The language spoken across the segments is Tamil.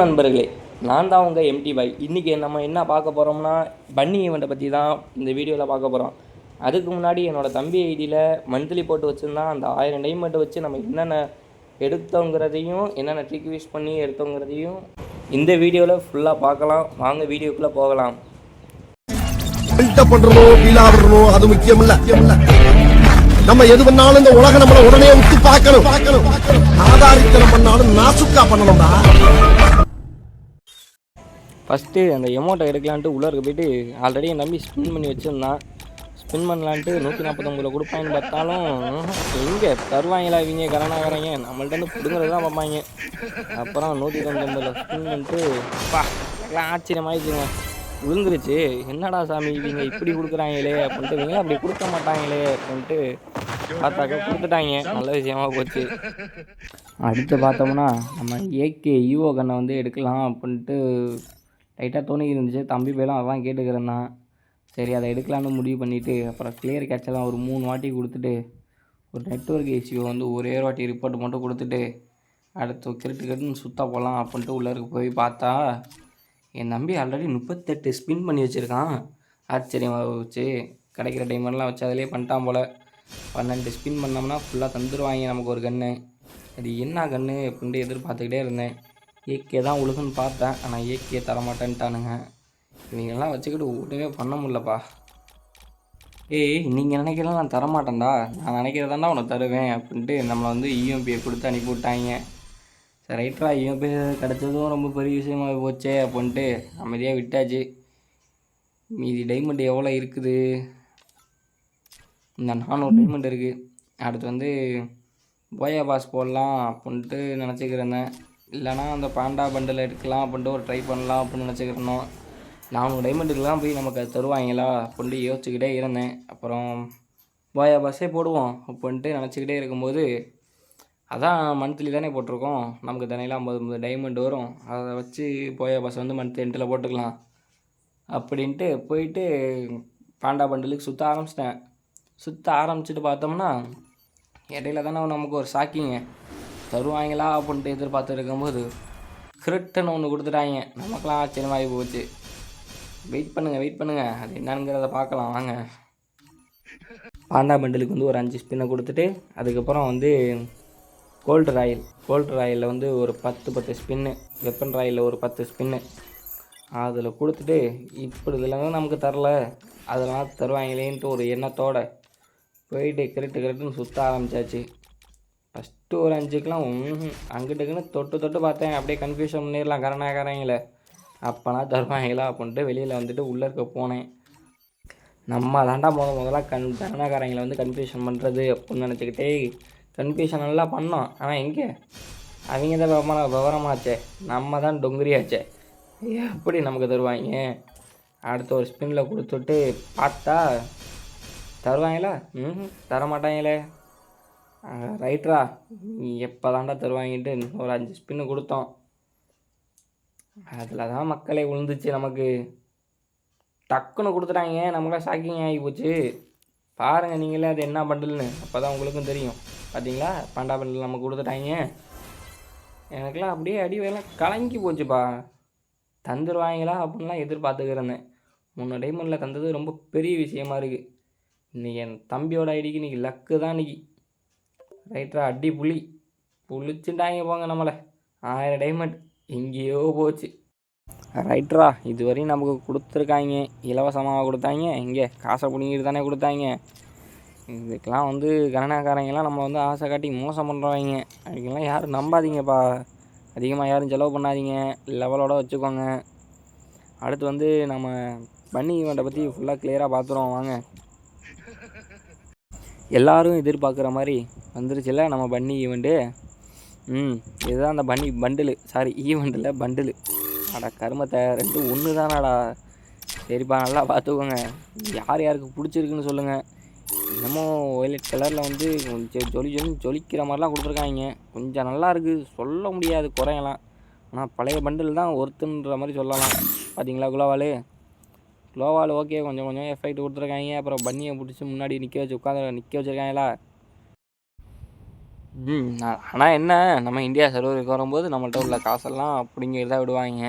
நண்பர்களே நான் தான் உங்கள் எம்டி பாய் இன்றைக்கி நம்ம என்ன பார்க்க போகிறோம்னா பன்னி ஈவெண்ட்டை பற்றி தான் இந்த வீடியோவில் பார்க்க போகிறோம் அதுக்கு முன்னாடி என்னோடய தம்பி ஐடியில் மந்த்லி போட்டு வச்சுருந்தான் அந்த ஆயிரம் டைமண்ட் வச்சு நம்ம என்னென்ன எடுத்தோங்கிறதையும் என்னென்ன ட்ரிக் யூஸ் பண்ணி எடுத்தோங்கிறதையும் இந்த வீடியோவில் ஃபுல்லாக பார்க்கலாம். வாங்க வீடியோக்குள்ளே போகலாம். பில்டப் அது முக்கியம் இல்லை நம்ம எது பண்ணாலும் இந்த உலகம் நம்மள உடனே விட்டு பார்க்கணும் பார்க்கணும். ஆதாரித்தனம் பண்ணாலும் நாசுக்கா பண்ணணும்டா. ஃபஸ்ட்டு அந்த எமௌண்ட்டை எடுக்கலான்ட்டு உள்ளே இருக்க போயிட்டு ஆல்ரெடி என் தம்பி ஸ்பின் பண்ணி வச்சுருந்தான். ஸ்பின் பண்ணலான்ட்டு நூற்றி நாற்பத்தொம்பதுல கொடுப்பான்னு பார்த்தாலும் எங்கே தருவாங்களா இவங்க கரணாகரங்க? நம்மள்ட்ட இருந்து பிடுங்குறது தான் பார்ப்பாங்க. அப்புறம் நூற்றி தொண்ணூத்தொம்பதில் ஸ்பின் பண்ணிட்டு பா ஆச்சரியமாயிடுச்சுங்க. விழுந்துருச்சு. என்னடா சாமி இவங்க இப்படி கொடுக்குறாங்களே அப்படின்ட்டு இவங்க அப்படி கொடுக்க மாட்டாங்களே அப்படின்ட்டு பார்த்தாக்க கொடுத்துட்டாங்க. நல்ல விஷயமா போச்சு. அடுத்து பார்த்தோம்னா நம்ம ஏகே ஈவோ கண்ணை வந்து எடுக்கலாம் அப்படின்ட்டு லைட்டாக தோணி இருந்துச்சு. தம்பி போயெல்லாம் அதான் கேட்டுக்கிறேன் சரி அதை எடுக்கலான்னு முடிவு பண்ணிவிட்டு அப்புறம் கிளியர் கேட்செல்லாம் ஒரு மூணு வாட்டி கொடுத்துட்டு ஒரு நெட்ஒர்க் இஷ்யூ வந்து ஒரே ஒரு வாட்டி ரிப்போர்ட் மட்டும் கொடுத்துட்டு அடுத்து கிரிட்டு கிட்டுன்னு சுத்தா போகலாம் அப்படின்ட்டு உள்ளருக்கு போய் பார்த்தா என் தம்பி ஆல்ரெடி முப்பத்தெட்டு ஸ்பின் பண்ணி வச்சுருக்கான். ஆச்சரியமாக வச்சு கிடைக்கிற டைமெல்லாம் வச்சு அதிலே பண்ணிட்டான் போல். பன்னெண்டு ஸ்பின் பண்ணோம்னா ஃபுல்லாக தந்துடுவாங்க நமக்கு ஒரு கன்று அது என்ன கன்று அப்படின்ட்டு எதிர்பார்த்துக்கிட்டே இருந்தேன். ஏகே தான் உழுகுன்னு பார்த்தேன். ஆனால் ஏகே தரமாட்டேன்ட்டானுங்க. இவங்கெல்லாம் வச்சுக்கிட்டு ஒன்றுமே பண்ண முடிலப்பா ஏய் நீங்கள் நினைக்கலாம் நான் தரமாட்டேன்டா. நான் நினைக்கிறதாண்டா உனக்கு தருவேன் அப்படின்ட்டு நம்மளை வந்து இஎம்பியை கொடுத்து அனுப்பி விட்டாங்க சரி ரைட்ரா இஎம்பி கிடச்சதும் ரொம்ப பெரிய விஷயமா போச்சே அப்படின்ட்டு அமைதியாக விட்டாச்சு. மீதி டைமண்ட் எவ்வளோ இருக்குது? இந்த நானூறு டைமண்ட் இருக்குது அடுத்து வந்து போயா பாஸ் போடலாம் அப்படின்ட்டு நினச்சிக்கிறேன் இல்லைனா அந்த பாண்டா பண்டில் எடுக்கலாம் அப்படின்ட்டு ஒரு ட்ரை பண்ணலாம் அப்படின்னு நினச்சிக்கிறனோம் நானூறு டைமண்டுக்கெலாம் போய் நமக்கு அது தருவாங்களா அப்படின்ட்டு யோசிச்சுக்கிட்டே இருந்தேன். அப்புறம் போயா பாஸே போடுவோம் அப்படின்ட்டு நினச்சிக்கிட்டே இருக்கும்போது அதான் மந்த்லி தானே போட்டிருக்கோம். நமக்கு தினையில ஐம்பது ஐம்பது டைமண்ட் வரும். அதை வச்சு போயா பாஸ் வந்து மந்த் எண்டில் போட்டுக்கலாம் அப்படின்ட்டு போயிட்டு பாண்டா பண்டலுக்கு சுற்ற ஆரம்பிச்சிட்டேன். சுற்ற ஆரம்பிச்சிட்டு பார்த்தோம்னா இடையில தானே நமக்கு ஒரு ஷாக்கிங்க தருவாங்களா அப்படின்ட்டு எதிர்பார்த்து இருக்கும்போது கிரிட்டன் ஒன்று கொடுத்துட்டாங்க. நமக்குலாம் ஆச்சரியமாகி போச்சு. வெயிட் பண்ணுங்கள் வெயிட் பண்ணுங்கள் அது என்னங்கிறத பார்க்கலாம் வாங்க. பாண்டா பண்டலுக்கு வந்து ஒரு அஞ்சு ஸ்பின்னை கொடுத்துட்டு அதுக்கப்புறம் வந்து கோல்டு ராயல் கோல்டு ராயலில் வந்து ஒரு பத்து பத்து ஸ்பின்னு வெப்பன் ராயலில் ஒரு பத்து ஸ்பின்னு அதில் கொடுத்துட்டு இப்படி இதில் தான் நமக்கு தரல. அதெல்லாம் தருவாங்களேன்ட்டு ஒரு எண்ணத்தோடு போயிட்டு கிரிட்டு கிரிட்டுன்னு சுற்ற ஆரம்பிச்சாச்சு. ஃபஸ்ட்டு ஒரு அஞ்சுக்கெலாம் அங்கிட்டுக்குன்னு தொட்டு தொட்டு பார்த்தேன். அப்படியே கன்ஃபியூஷன் பண்ணிடலாம். கரணாக்காரங்கள அப்போனா தருவாங்களா அப்படின்ட்டு வெளியில் வந்துட்டு உள்ளே இருக்க போனேன். நம்ம தாண்டா முத முதல்ல கண் கரணாக்காரங்களை வந்து கன்ஃபியூஷன் பண்ணுறது அப்படின்னு நினச்சிக்கிட்டே கன்ஃபியூஷன் நல்லா பண்ணோம். ஆனால் எங்கே? அவங்க தான் விவரமா விவரமாச்சே. நம்ம தான் டொங்குரியாச்சே. எப்படி நமக்கு தருவாங்க? அடுத்த ஒரு ஸ்பின்னில் கொடுத்துட்டு பார்த்தா தருவாங்களா? ம் தரமாட்டாங்களே. ரைட்ரா எப்போ தாண்டா தருவாங்கன்ட்டு ஒரு அஞ்சு ஸ்பின்னு கொடுத்தோம். அதில் தான் மக்களே விழுந்துச்சு நமக்கு. டக்குன்னு கொடுத்துட்டாங்க. நமக்கெல்லாம் ஷாக்கிங் ஆகி போச்சு. பாருங்கள் நீங்களே அது என்ன பண்டல்னு அப்போ தான் உங்களுக்கும் தெரியும். பார்த்தீங்களா பாண்டா பண்டில் நமக்கு கொடுத்துட்டாங்க. எனக்கெல்லாம் அப்படியே அடி வேலை கலங்கி போச்சுப்பா. தந்துடுவாங்களா அப்படின்லாம் எதிர்பார்த்துக்கிறேன் முன்ன டைமண்டில் தந்தது ரொம்ப பெரிய விஷயமா இருக்குது இன்றைக்கி என் தம்பியோட ஐடிக்கு இன்றைக்கி லக்கு தான் இன்றைக்கி ரைட்ரா அடி புலி. புளிச்சுட்டாங்க போங்க நம்மளை. ஆயிரம் டைமண்ட் எங்கேயோ போச்சு. ரைட்ரா இதுவரையும் நமக்கு கொடுத்துருக்காங்க. இலவசமாக கொடுத்தாங்க. இங்கே காசை பிடிங்கிட்டு தானே கொடுத்தாங்க. இதுக்கெல்லாம் வந்து கணனாக்காரங்கெல்லாம் நம்ம வந்து ஆசை காட்டி மோசம் பண்ணுறவங்க அதுக்கெல்லாம் யாரும் நம்பாதீங்கப்பா. அதிகமாக யாரும் செலவு பண்ணாதீங்க. லெவலோடு வச்சுக்கோங்க. அடுத்து வந்து நம்ம பன்னி ஈவெண்ட்டை பற்றி ஃபுல்லாக கிளியராக பார்த்துருவோம் வாங்க. எல்லாரும் எதிர்பார்க்குற மாதிரி வந்துருச்சுல்ல நம்ம பன்னி ஈவெண்ட்டு ம் இதுதான் அந்த பன்னி பண்டிலு சாரி ஈவெண்ட்டில் பண்டிலு அடா கருமத்தை ரெண்டு ஒன்று தானாடா சரிப்பா நல்லா பார்த்துக்கோங்க யார் யாருக்கு பிடிச்சிருக்குன்னு சொல்லுங்கள் என்னமோ ஒயலட் கலரில் வந்து கொஞ்சம் ஜொலி ஜொலி ஜொலிக்கிற மாதிரிலாம் கொடுத்துருக்காங்க. கொஞ்சம் நல்லா இருக்குது சொல்ல முடியாது குறையலாம் ஆனால் பழைய பண்டில் தான் ஒருத்துன்ற மாதிரி சொல்லலாம். பார்த்தீங்களா குலோவாலு? குலோவால் ஓகே கொஞ்சம் கொஞ்சம் எஃபெக்ட் கொடுத்துருக்காங்க. அப்புறம் பன்னியை பிடிச்சி முன்னாடி நிற்க வச்சு உட்காந்து நிற்க வச்சுருக்காங்களா? ம் ஆனால் என்ன நம்ம இந்தியா சர்வருக்கு வரும்போது நம்மள்ட்ட உள்ள காசெல்லாம் அப்படிங்கிறதா விடுவாங்க.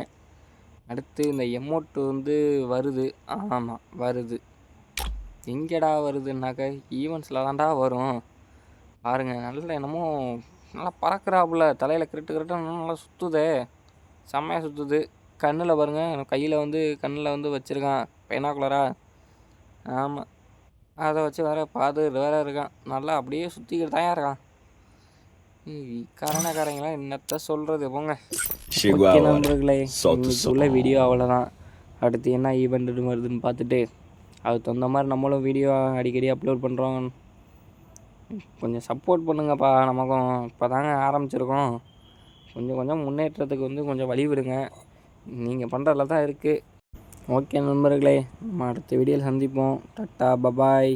அடுத்து இந்த எமௌண்ட் வந்து வருது. ஆமாம் வருது. எங்கேடா வருதுன்னாக்க ஈவெண்ட்ஸில் தான்டா வரும். பாருங்கள் நல்ல என்னமோ நல்லா பறக்கிறாப்புல. தலையில் கிரிட்டு கிரிட்டு நல்லா சுற்றுதே செம்மையாக சுற்றுது கண்ணில் பாருங்கள் கையில் வந்து கண்ணில் வந்து வச்சுருக்கான் பைனாக்குலரா ஆமாம் அதை வச்சு வேற பார்த்துக்கிட்டு வேற இருக்கான். நல்லா அப்படியே சுற்றிக்கிட்டு தான் இருக்கான். கரணக்காரங்களாம் என்னத்த சொல்கிறது போங்க. நண்பர்களே. உள்ள வீடியோ அவ்வளோதான் அடுத்து என்ன ஈவெண்ட் வருதுன்னு பார்த்துட்டு அதுக்கு தகுந்த மாதிரி நம்மளும் வீடியோ அடிக்கடி அப்லோட் பண்ணுறோம் கொஞ்சம் சப்போர்ட் பண்ணுங்கப்பா நமக்கும் இப்போ தாங்க ஆரம்பிச்சிருக்கோம். கொஞ்சம் கொஞ்சம் முன்னேற்றத்துக்கு வந்து கொஞ்சம் வழி விடுங்க. நீங்கள் பண்ணுறதுல தான் இருக்குது ஓகே நண்பர்களே நம்ம அடுத்த வீடியோவில் சந்திப்போம். Ta-ta bye bye